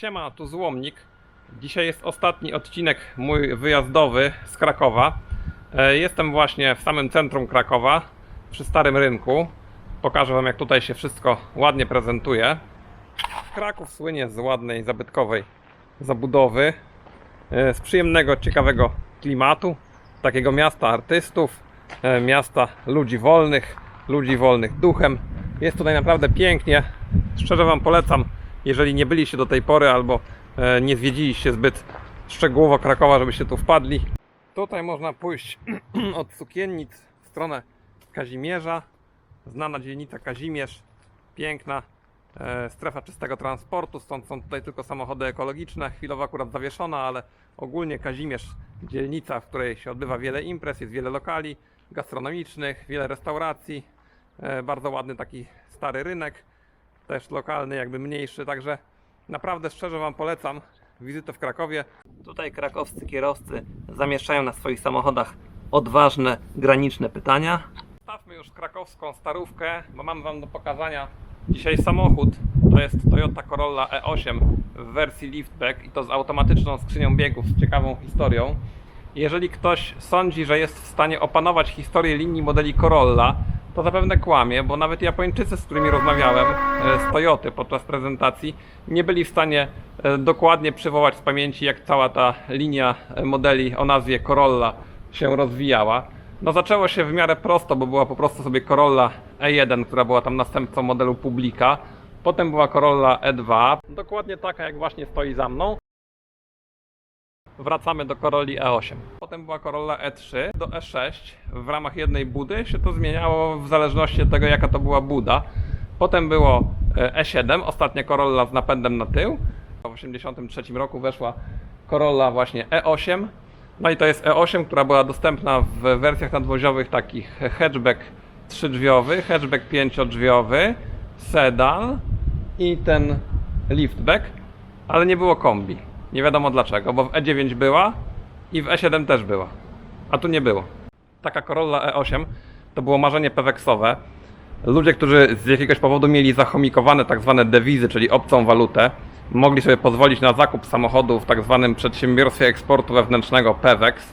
Siema, tu Złomnik. Dzisiaj jest ostatni odcinek mój wyjazdowy z Krakowa. E, Jestem właśnie w samym centrum Krakowa, przy Starym Rynku. Pokażę Wam, jak tutaj się wszystko ładnie prezentuje. Kraków słynie z ładnej, zabytkowej zabudowy, e, z przyjemnego, ciekawego klimatu, takiego miasta artystów, e, miasta ludzi wolnych, ludzi wolnych duchem. Jest tutaj naprawdę pięknie. Szczerze Wam polecam, jeżeli nie byliście do tej pory albo e, nie zwiedziliście zbyt szczegółowo Krakowa, żebyście tu wpadli. Tutaj można pójść od Sukiennic w stronę Kazimierza. Znana dzielnica Kazimierz, piękna e, strefa czystego transportu, stąd są tutaj tylko samochody ekologiczne, chwilowo akurat zawieszona, ale ogólnie Kazimierz, dzielnica, w której się odbywa wiele imprez, jest wiele lokali gastronomicznych, wiele restauracji, e, bardzo ładny taki stary rynek, też lokalny, jakby mniejszy, także naprawdę szczerze Wam polecam wizytę w Krakowie. Tutaj krakowscy kierowcy zamieszczają na swoich samochodach odważne, graniczne pytania. Stawmy już krakowską starówkę, bo mam Wam do pokazania dzisiaj samochód. To jest Toyota Corolla E8 w wersji liftback i to z automatyczną skrzynią biegów z ciekawą historią. Jeżeli ktoś sądzi, że jest w stanie opanować historię linii modeli Corolla, to zapewne kłamie, bo nawet Japończycy, z którymi rozmawiałem e, z Toyoty podczas prezentacji, nie byli w stanie e, dokładnie przywołać z pamięci, jak cała ta linia e, modeli o nazwie Corolla się rozwijała. No zaczęło się w miarę prosto, bo była po prostu sobie Corolla E1, która była tam następcą modelu Publica. Potem była Corolla E2, dokładnie taka jak właśnie stoi za mną. Wracamy do Corolli E8. Potem była Corolla E3 do E6. W ramach jednej budy się to zmieniało w zależności od tego, jaka to była buda. Potem było e, E7, ostatnia Corolla z napędem na tył. W 1983 roku weszła Corolla właśnie E8. No i to jest E8, która była dostępna w wersjach nadwoziowych takich hatchback trzydrzwiowy, hatchback pięciodrzwiowy, sedan i ten liftback, ale nie było kombi. Nie wiadomo dlaczego, bo w E9 była i w E7 też była, a tu nie było. Taka Corolla E8 to było marzenie peweksowe. Ludzie, którzy z jakiegoś powodu mieli zachomikowane tak zwane dewizy, czyli obcą walutę, mogli sobie pozwolić na zakup samochodu w tak zwanym przedsiębiorstwie eksportu wewnętrznego PEWEX.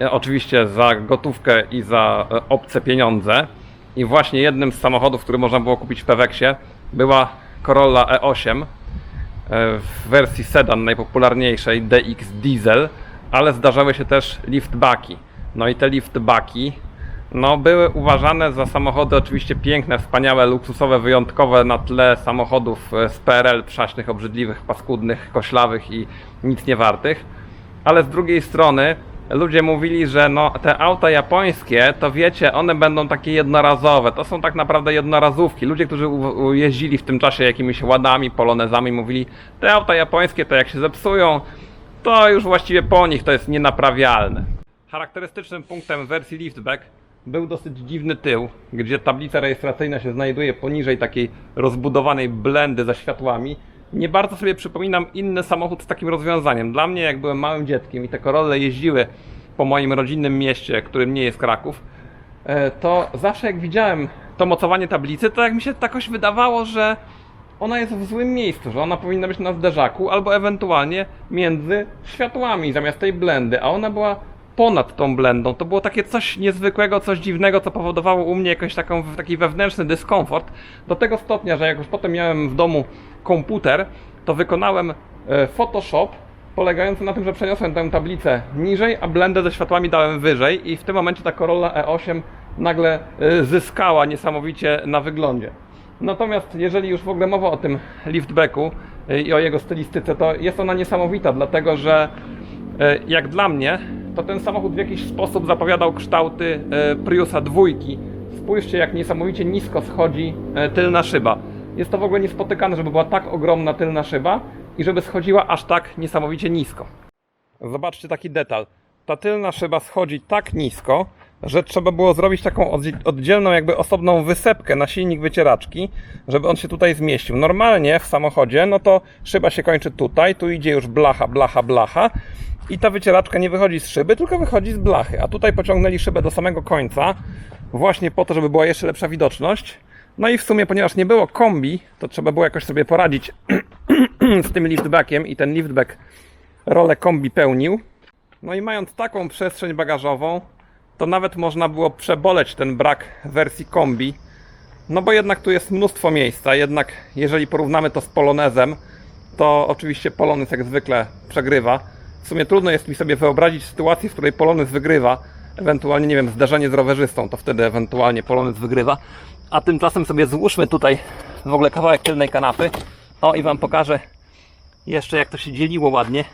E, Oczywiście za gotówkę i za e, obce pieniądze. I właśnie jednym z samochodów, który można było kupić w PEWEXie była Corolla E8 e, w wersji sedan najpopularniejszej DX Diesel, ale zdarzały się też liftbacki. No i te liftbacki no, były uważane za samochody oczywiście piękne, wspaniałe, luksusowe, wyjątkowe na tle samochodów e, z PRL przaśnych, obrzydliwych, paskudnych, koślawych i nic nie wartych. Ale z drugiej strony ludzie mówili, że no, te auta japońskie, to wiecie, one będą takie jednorazowe. To są tak naprawdę jednorazówki. Ludzie, którzy jeździli w tym czasie jakimiś ładami, polonezami, mówili, te auta japońskie to jak się zepsują, to już właściwie po nich to jest nienaprawialne. Charakterystycznym punktem wersji liftback był dosyć dziwny tył, gdzie tablica rejestracyjna się znajduje poniżej takiej rozbudowanej blendy ze światłami. Nie bardzo sobie przypominam inny samochód z takim rozwiązaniem. Dla mnie, jak byłem małym dzieckiem i te Corolle jeździły po moim rodzinnym mieście, którym nie jest Kraków, e, to zawsze jak widziałem to mocowanie tablicy, to jak mi się takoś wydawało, że ona jest w złym miejscu, że ona powinna być na zderzaku albo ewentualnie między światłami zamiast tej blendy, a ona była ponad tą blendą. To było takie coś niezwykłego, coś dziwnego, co powodowało u mnie jakiś taką, taki wewnętrzny dyskomfort. Do tego stopnia, że jak już potem miałem w domu komputer, to wykonałem e, Photoshop polegający na tym, że przeniosłem tę tablicę niżej, a blendę ze światłami dałem wyżej i w tym momencie ta Corolla E8 nagle e, zyskała niesamowicie na wyglądzie. Natomiast jeżeli już w ogóle mowa o tym liftbacku y, i o jego stylistyce, to jest ona niesamowita, dlatego że jak dla mnie, to ten samochód w jakiś sposób zapowiadał kształty y, Priusa dwójki. Spójrzcie, jak niesamowicie nisko schodzi y, tylna szyba. Jest to w ogóle niespotykane, żeby była tak ogromna tylna szyba i żeby schodziła aż tak niesamowicie nisko. Zobaczcie taki detal. Ta tylna szyba schodzi tak nisko, że trzeba było zrobić taką oddzie- oddzielną, jakby osobną wysepkę na silnik wycieraczki, żeby on się tutaj zmieścił. Normalnie w samochodzie, no to szyba się kończy tutaj, tu idzie już blacha, blacha, blacha i ta wycieraczka nie wychodzi z szyby, tylko wychodzi z blachy. A tutaj pociągnęli szybę do samego końca, właśnie po to, żeby była jeszcze lepsza widoczność. No i w sumie, ponieważ nie było kombi, to trzeba było jakoś sobie poradzić z tym liftbackiem i ten liftback rolę kombi pełnił. No i mając taką przestrzeń bagażową, to nawet można było przeboleć ten brak wersji kombi. No bo jednak tu jest mnóstwo miejsca, jednak jeżeli porównamy to z Polonezem, to oczywiście Polonez jak zwykle przegrywa. W sumie trudno jest mi sobie wyobrazić sytuację, w której Polonez wygrywa, ewentualnie, nie wiem, zderzenie z rowerzystą, to wtedy ewentualnie Polonez wygrywa. A tymczasem sobie złóżmy tutaj w ogóle kawałek tylnej kanapy. O i Wam pokażę jeszcze jak to się dzieliło ładnie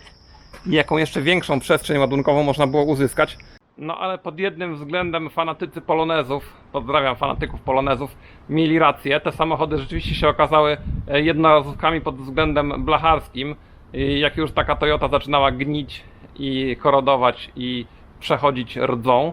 i jaką jeszcze większą przestrzeń ładunkową można było uzyskać. No ale pod jednym względem fanatycy polonezów, pozdrawiam fanatyków polonezów, mieli rację. Te samochody rzeczywiście się okazały e, jednorazówkami pod względem blacharskim. Jak już taka Toyota zaczynała gnić i korodować i przechodzić rdzą,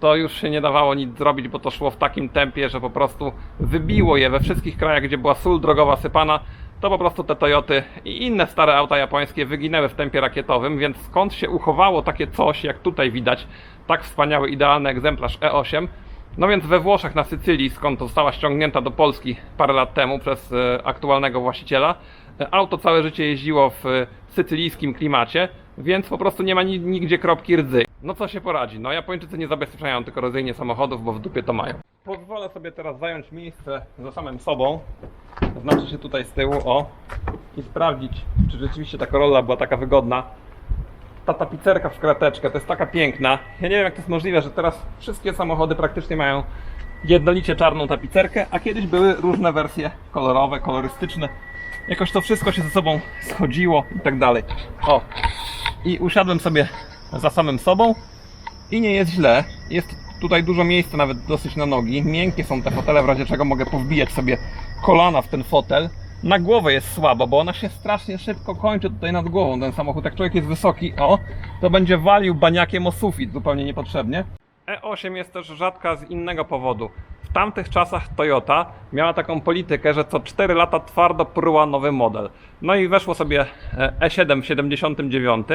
to już się nie dawało nic zrobić, bo to szło w takim tempie, że po prostu wybiło je we wszystkich krajach, gdzie była sól drogowa sypana, to po prostu te Toyoty i inne stare auta japońskie wyginęły w tempie rakietowym, więc skąd się uchowało takie coś, jak tutaj widać, tak wspaniały, idealny egzemplarz E8, no więc we Włoszech na Sycylii, skąd została ściągnięta do Polski parę lat temu przez e, aktualnego właściciela, auto całe życie jeździło w e, sycylijskim klimacie, więc po prostu nie ma ni- nigdzie kropki rdzy. No co się poradzi, no Japończycy nie zabezpieczają antykorozyjnie samochodów, bo w dupie to mają. Pozwolę sobie teraz zająć miejsce za samym sobą, znaczy się tutaj z tyłu, o, i sprawdzić, czy rzeczywiście ta Corolla była taka wygodna. Ta tapicerka w krateczkę to jest taka piękna. Ja nie wiem, jak to jest możliwe, że teraz wszystkie samochody praktycznie mają jednolicie czarną tapicerkę, a kiedyś były różne wersje kolorowe, kolorystyczne. Jakoś to wszystko się ze sobą schodziło i tak dalej. O, i usiadłem sobie za samym sobą i nie jest źle. Jest tutaj dużo miejsca, nawet dosyć na nogi. Miękkie są te fotele, w razie czego mogę powbijać sobie kolana w ten fotel. Na głowę jest słabo, bo ona się strasznie szybko kończy tutaj nad głową, ten samochód. Jak człowiek jest wysoki, o, to będzie walił baniakiem o sufit zupełnie niepotrzebnie. E8 jest też rzadka z innego powodu. W tamtych czasach Toyota miała taką politykę, że co 4 lata twardo pruła nowy model. No i weszło sobie e, E7 w 79,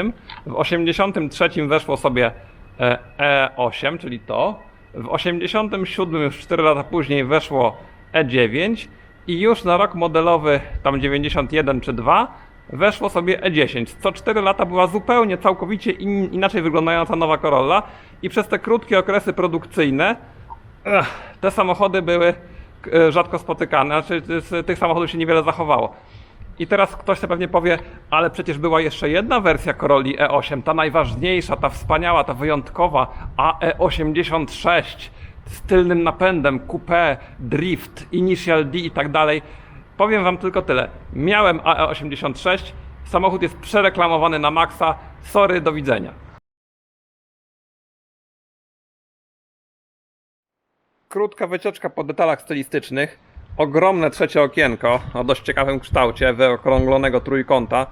w 83 weszło sobie e, E8, czyli to. W 87 już 4 lata później weszło E9 i już na rok modelowy tam 91 czy 2 weszło sobie E10. Co 4 lata była zupełnie, całkowicie in, inaczej wyglądająca nowa Corolla i przez te krótkie okresy produkcyjne te samochody były e, rzadko spotykane, znaczy z tych samochodów się niewiele zachowało. I teraz ktoś sobie pewnie powie, ale przecież była jeszcze jedna wersja Corolli E8, ta najważniejsza, ta wspaniała, ta wyjątkowa AE86 z tylnym napędem, coupé, drift, initial D i tak dalej. Powiem wam tylko tyle. Miałem AE86, samochód jest przereklamowany na maksa. Sorry, do widzenia. Krótka wycieczka po detalach stylistycznych. Ogromne trzecie okienko o dość ciekawym kształcie wyokrąglonego trójkąta.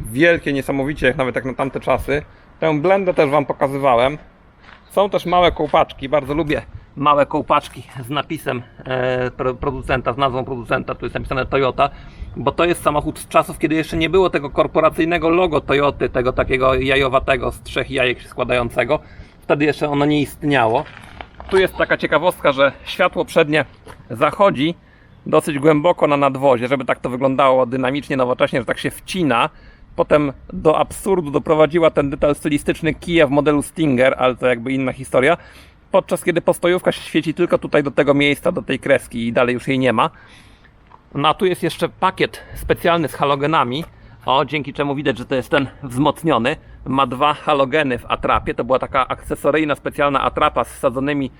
Wielkie, niesamowicie, nawet jak na tamte czasy. Tę blendę też Wam pokazywałem. Są też małe kołpaczki, bardzo lubię małe kołpaczki z napisem e, pro- producenta, z nazwą producenta, tu jest napisane Toyota, bo to jest samochód z czasów, kiedy jeszcze nie było tego korporacyjnego logo Toyoty, tego takiego jajowatego z trzech jajek się składającego. Wtedy jeszcze ono nie istniało. Tu jest taka ciekawostka, że światło przednie zachodzi dosyć głęboko na nadwozie, żeby tak to wyglądało dynamicznie, nowocześnie, że tak się wcina. Potem do absurdu doprowadziła ten detal stylistyczny kija w modelu Stinger, ale to jakby inna historia. Podczas kiedy postojówka się świeci tylko tutaj do tego miejsca, do tej kreski i dalej już jej nie ma. No a tu jest jeszcze pakiet specjalny z halogenami. O, dzięki czemu widać, że to jest ten wzmocniony. Ma dwa halogeny w atrapie. To była taka akcesoryjna, specjalna atrapa z wsadzonymi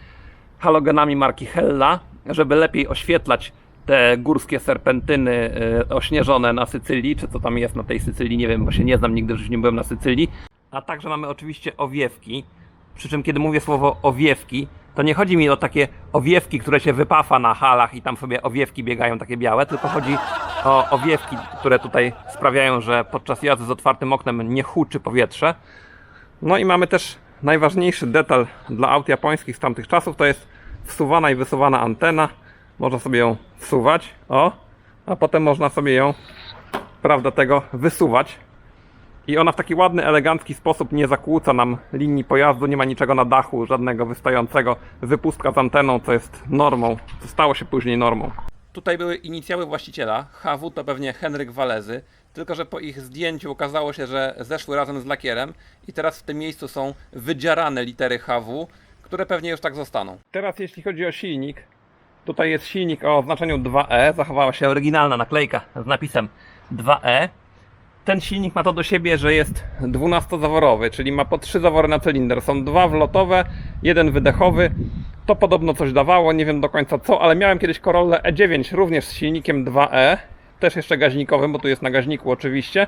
halogenami marki Hella, żeby lepiej oświetlać te górskie serpentyny y, ośnieżone na Sycylii, czy co tam jest na tej Sycylii, nie wiem, bo się nie znam, nigdy życiu nie byłem na Sycylii. A także mamy oczywiście owiewki, przy czym kiedy mówię słowo owiewki, to nie chodzi mi o takie owiewki, które się wypafa na halach i tam sobie owiewki biegają takie białe, tylko chodzi o owiewki, które tutaj sprawiają, że podczas jazdy z otwartym oknem nie huczy powietrze. No i mamy też najważniejszy detal dla aut japońskich z tamtych czasów, to jest wsuwana i wysuwana antena. Można sobie ją wsuwać, o, a potem można sobie ją, prawda, tego wysuwać. I ona w taki ładny, elegancki sposób nie zakłóca nam linii pojazdu, nie ma niczego na dachu, żadnego wystającego, wypustka z anteną, co jest normą, co stało się później normą. Tutaj były inicjały właściciela. HW to pewnie Henryk Walezy. Tylko, że po ich zdjęciu okazało się, że zeszły razem z lakierem i teraz w tym miejscu są wydzierane litery HW, które pewnie już tak zostaną. Teraz jeśli chodzi o silnik, tutaj jest silnik o oznaczeniu 2E. Zachowała się oryginalna naklejka z napisem 2E. Ten silnik ma to do siebie, że jest 12-zaworowy, czyli ma po 3 zawory na cylinder. Są dwa wlotowe, jeden wydechowy. To podobno coś dawało, nie wiem do końca co, ale miałem kiedyś Corolla E9 również z silnikiem 2E, też jeszcze gaźnikowym, bo tu jest na gaźniku oczywiście.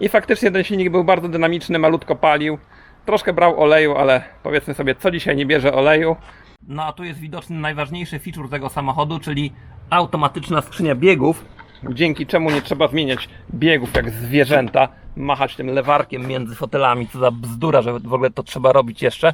I faktycznie ten silnik był bardzo dynamiczny, malutko palił. Troszkę brał oleju, ale powiedzmy sobie, co dzisiaj nie bierze oleju. No a tu jest widoczny najważniejszy feature tego samochodu, czyli automatyczna skrzynia biegów, dzięki czemu nie trzeba zmieniać biegów jak zwierzęta, machać tym lewarkiem między fotelami, co za bzdura, że w ogóle to trzeba robić jeszcze.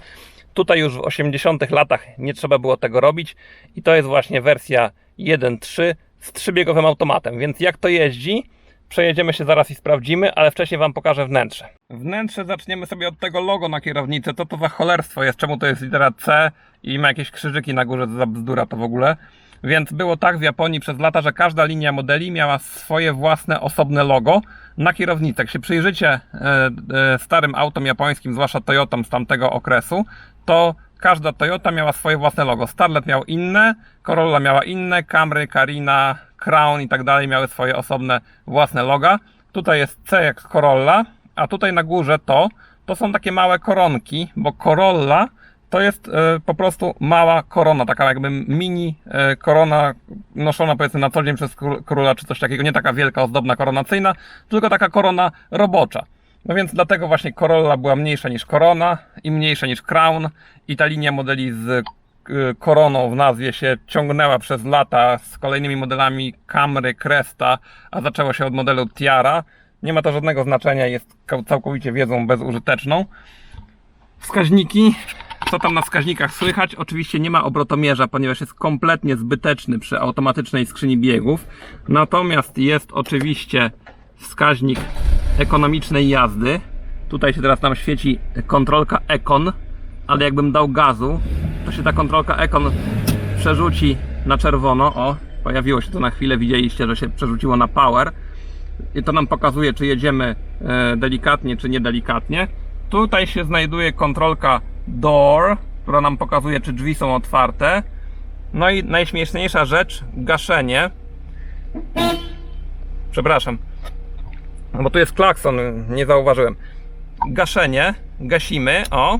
Tutaj już w 80 latach nie trzeba było tego robić i to jest właśnie wersja 1.3 z trzybiegowym automatem, więc jak to jeździ, przejedziemy się zaraz i sprawdzimy, ale wcześniej Wam pokażę wnętrze. Wnętrze zaczniemy sobie od tego logo na kierownicy. Co to za cholerstwo jest? Czemu to jest litera C i ma jakieś krzyżyki na górze? Co za bzdura to w ogóle? Więc było tak w Japonii przez lata, że każda linia modeli miała swoje własne osobne logo na kierownicy. Jak się przyjrzycie e, e, starym autom japońskim, zwłaszcza Toyotom z tamtego okresu, to każda Toyota miała swoje własne logo. Starlet miał inne, Corolla miała inne, Camry, Carina, Crown i tak dalej miały swoje osobne własne loga. Tutaj jest C jak Corolla, a tutaj na górze to, to są takie małe koronki, bo Corolla to jest e, po prostu mała korona, taka jakby mini e, korona noszona powiedzmy na co dzień przez kró- króla czy coś takiego, nie taka wielka, ozdobna koronacyjna, tylko taka korona robocza. No więc dlatego właśnie Corolla była mniejsza niż Corona i mniejsza niż Crown i ta linia modeli z e, koroną w nazwie się ciągnęła przez lata z kolejnymi modelami Camry, Cresta, a zaczęło się od modelu Tiara. Nie ma to żadnego znaczenia, jest cał- całkowicie wiedzą bezużyteczną. Wskaźniki. Co tam na wskaźnikach słychać? Oczywiście nie ma obrotomierza, ponieważ jest kompletnie zbyteczny przy automatycznej skrzyni biegów. Natomiast jest oczywiście wskaźnik ekonomicznej jazdy. Tutaj się teraz nam świeci kontrolka Econ, ale jakbym dał gazu, to się ta kontrolka Econ przerzuci na czerwono. O, pojawiło się to na chwilę, widzieliście, że się przerzuciło na Power. I to nam pokazuje, czy jedziemy e, delikatnie, czy niedelikatnie. Tutaj się znajduje kontrolka Door, która nam pokazuje, czy drzwi są otwarte. No i najśmieszniejsza rzecz, gaszenie. Przepraszam, no bo tu jest klakson, nie zauważyłem. Gaszenie, gasimy, o.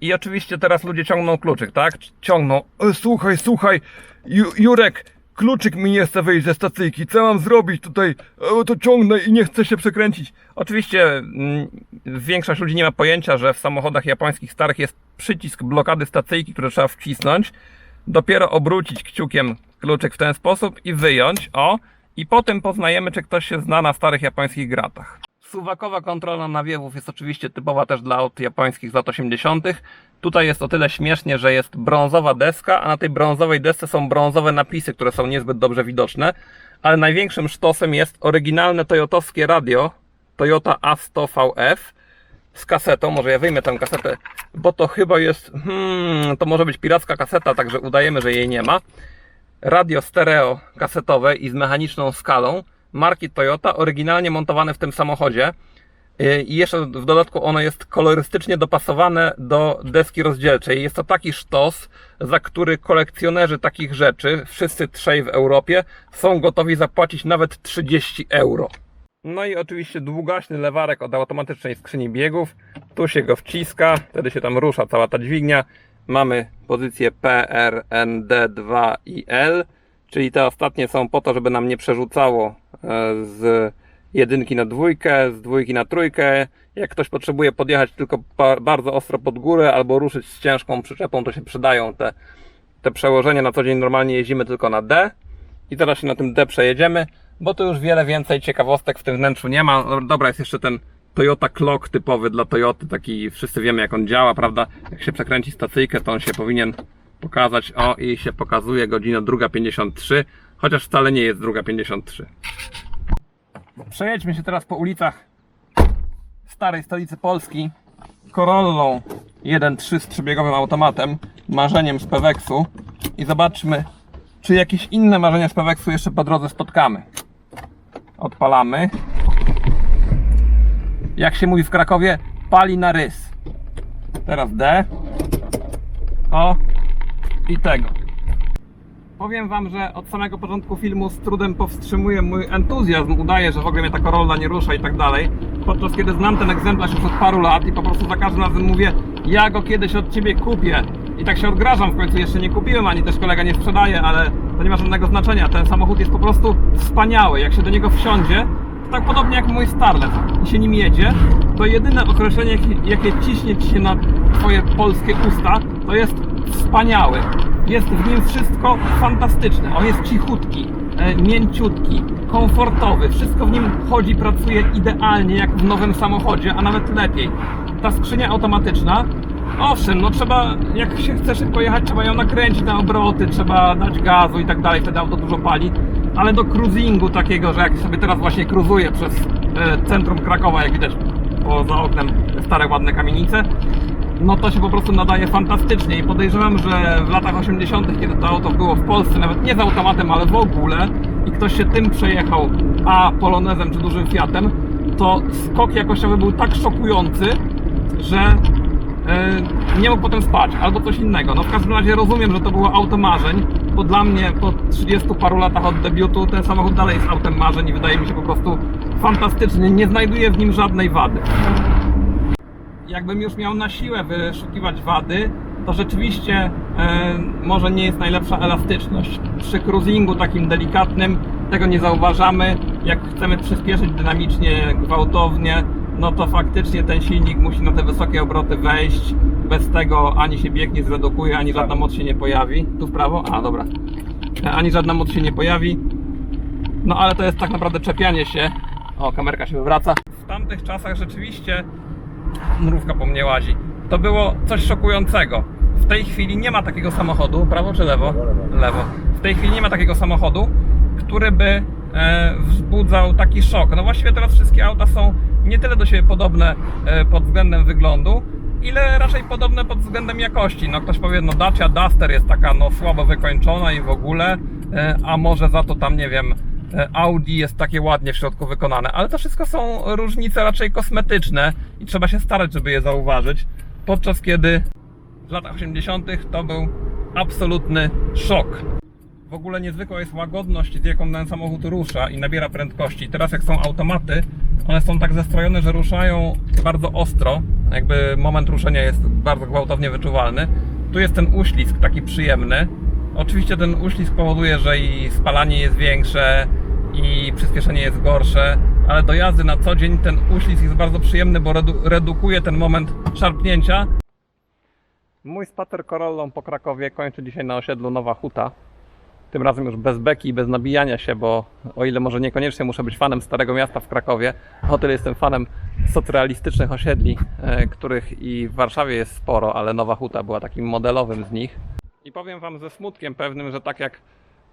I oczywiście teraz ludzie ciągną kluczyk, tak? Ciągną. E, słuchaj, słuchaj, Ju, Jurek, kluczyk mi nie chce wyjść ze stacyjki. Co mam zrobić tutaj? E, to ciągnę i nie chcę się przekręcić. Oczywiście mm, większość ludzi nie ma pojęcia, że w samochodach japońskich starych jest przycisk blokady stacyjki, który trzeba wcisnąć. Dopiero obrócić kciukiem kluczyk w ten sposób i wyjąć, o. I potem poznajemy, czy ktoś się zna na starych japońskich gratach. Suwakowa kontrola nawiewów jest oczywiście typowa też dla aut japońskich z lat 80. Tutaj jest o tyle śmiesznie, że jest brązowa deska, a na tej brązowej desce są brązowe napisy, które są niezbyt dobrze widoczne. Ale największym sztosem jest oryginalne toyotowskie radio Toyota A100VF z kasetą. Może ja wyjmę tę kasetę, bo to chyba jest. Hmm, to może być piracka kaseta, także udajemy, że jej nie ma radio stereo kasetowe i z mechaniczną skalą marki Toyota, oryginalnie montowane w tym samochodzie. Yy, I jeszcze w dodatku ono jest kolorystycznie dopasowane do deski rozdzielczej. Jest to taki sztos, za który kolekcjonerzy takich rzeczy, wszyscy trzej w Europie, są gotowi zapłacić nawet 30 euro. No i oczywiście długaśny lewarek od automatycznej skrzyni biegów. Tu się go wciska, wtedy się tam rusza cała ta dźwignia. Mamy pozycję P, R, N, D, 2 i L, czyli te ostatnie są po to, żeby nam nie przerzucało z jedynki na dwójkę, z dwójki na trójkę. Jak ktoś potrzebuje podjechać tylko ba- bardzo ostro pod górę albo ruszyć z ciężką przyczepą, to się przydają te, te przełożenia. Na co dzień normalnie jeździmy tylko na D i teraz się na tym D przejedziemy, bo tu już wiele więcej ciekawostek w tym wnętrzu nie ma. Dobra, jest jeszcze ten Toyota Clock typowy dla Toyoty, taki wszyscy wiemy jak on działa, prawda? Jak się przekręci stacyjkę, to on się powinien pokazać. O, i się pokazuje godzina 2.53, chociaż wcale nie jest 2.53. Przejedźmy się teraz po ulicach starej stolicy Polski Corollą 1.3 z trzybiegowym automatem, marzeniem z Peweksu i zobaczmy, czy jakieś inne marzenia z Peweksu jeszcze po drodze spotkamy. Odpalamy. Jak się mówi w Krakowie, pali na rys. Teraz D. O. I tego. Powiem wam, że od samego początku filmu z trudem powstrzymuję mój entuzjazm, udaje, że w ogóle mnie ta Corolla nie rusza i tak dalej. Podczas kiedy znam ten egzemplarz już od paru lat i po prostu za każdym razem mówię, ja go kiedyś od ciebie kupię. I tak się odgrażam, w końcu jeszcze nie kupiłem, ani też kolega nie sprzedaje, ale to nie ma żadnego znaczenia. Ten samochód jest po prostu wspaniały. Jak się do niego wsiądzie, tak podobnie jak mój Starlet i się nim jedzie, to jedyne określenie, jakie ciśnie ci się na twoje polskie usta, to jest wspaniały. Jest w nim wszystko fantastyczne. On jest cichutki, e, mięciutki, komfortowy. Wszystko w nim chodzi, pracuje idealnie jak w nowym samochodzie, a nawet lepiej. Ta skrzynia automatyczna, owszem, no trzeba, jak się chce szybko jechać, trzeba ją nakręcić na obroty, trzeba dać gazu i tak dalej, wtedy auto dużo pali. Ale do cruisingu takiego, że jak sobie teraz właśnie cruzuję przez e, centrum Krakowa, jak widać poza oknem stare ładne kamienice, no to się po prostu nadaje fantastycznie i podejrzewam, że w latach 80., kiedy to auto było w Polsce, nawet nie z automatem, ale w ogóle i ktoś się tym przejechał, a polonezem czy dużym Fiatem, to skok jakościowy był tak szokujący, że e, nie mógł potem spać, albo coś innego. No w każdym razie rozumiem, że to było auto marzeń, bo dla mnie po 30 paru latach od debiutu ten samochód dalej jest autem marzeń i wydaje mi się po prostu fantastyczny. Nie znajduję w nim żadnej wady jakbym już miał na siłę wyszukiwać wady, to rzeczywiście e, może nie jest najlepsza elastyczność. Przy cruisingu takim delikatnym tego nie zauważamy. Jak chcemy przyspieszyć dynamicznie, gwałtownie, no to faktycznie ten silnik musi na te wysokie obroty wejść. Bez tego ani się bieg nie zredukuje, ani żadna moc się nie pojawi. Tu w prawo? A, dobra. E, Ani żadna moc się nie pojawi. No ale to jest tak naprawdę czepianie się. O, kamerka się wywraca. W tamtych czasach rzeczywiście mrówka po mnie łazi. To było coś szokującego. W tej chwili nie ma takiego samochodu, prawo czy lewo? Lewo. W tej chwili nie ma takiego samochodu, który by e, wzbudzał taki szok. No właściwie teraz wszystkie auta są nie tyle do siebie podobne e, pod względem wyglądu, ile raczej podobne pod względem jakości. No ktoś powie, no Dacia Duster jest taka no słabo wykończona i w ogóle, e, a może za to tam nie wiem, Audi jest takie ładnie w środku wykonane, ale to wszystko są różnice raczej kosmetyczne i trzeba się starać, żeby je zauważyć. Podczas kiedy w latach 80. to był absolutny szok. W ogóle niezwykła jest łagodność, z jaką ten samochód rusza i nabiera prędkości. Teraz jak są automaty, one są tak zestrojone, że ruszają bardzo ostro. Jakby moment ruszenia jest bardzo gwałtownie wyczuwalny. Tu jest ten uślizg taki przyjemny. Oczywiście ten uślizg powoduje, że i spalanie jest większe i przyspieszenie jest gorsze, ale do jazdy na co dzień ten uślizg jest bardzo przyjemny, bo redu- redukuje ten moment szarpnięcia. Mój spacer Corollą po Krakowie kończy dzisiaj na osiedlu Nowa Huta. Tym razem już bez beki i bez nabijania się, bo o ile może niekoniecznie muszę być fanem Starego Miasta w Krakowie, o tyle jestem fanem socrealistycznych osiedli, e, których i w Warszawie jest sporo, ale Nowa Huta była takim modelowym z nich. I powiem Wam ze smutkiem pewnym, że tak jak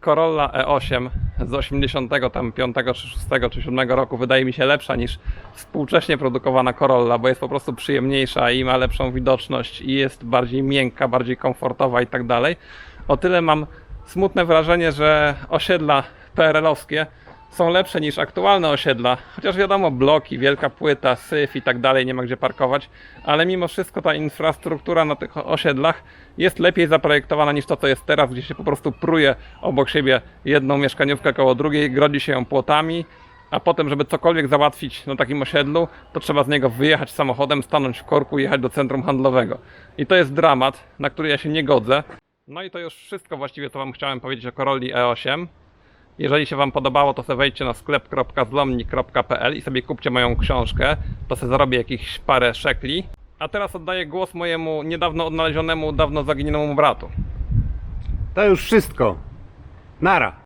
Corolla E8 z 85 czy 6 czy 7 roku wydaje mi się lepsza niż współcześnie produkowana Corolla, bo jest po prostu przyjemniejsza i ma lepszą widoczność i jest bardziej miękka, bardziej komfortowa i tak dalej. O tyle mam smutne wrażenie, że osiedla PRL-owskie są lepsze niż aktualne osiedla, chociaż wiadomo, bloki, wielka płyta, syf i tak dalej, nie ma gdzie parkować, ale mimo wszystko ta infrastruktura na tych osiedlach jest lepiej zaprojektowana niż to, co jest teraz, gdzie się po prostu pruje obok siebie jedną mieszkaniówkę koło drugiej, grodzi się ją płotami, a potem, żeby cokolwiek załatwić na takim osiedlu, to trzeba z niego wyjechać samochodem, stanąć w korku i jechać do centrum handlowego. I to jest dramat, na który ja się nie godzę. No i to już wszystko właściwie, co Wam chciałem powiedzieć o Corolli E8. Jeżeli się Wam podobało, to sobie wejdźcie na sklep.zlomnik.pl i sobie kupcie moją książkę. To sobie zarobię jakieś parę szekli. A teraz oddaję głos mojemu niedawno odnalezionemu, dawno zaginionemu bratu. To już wszystko. Nara.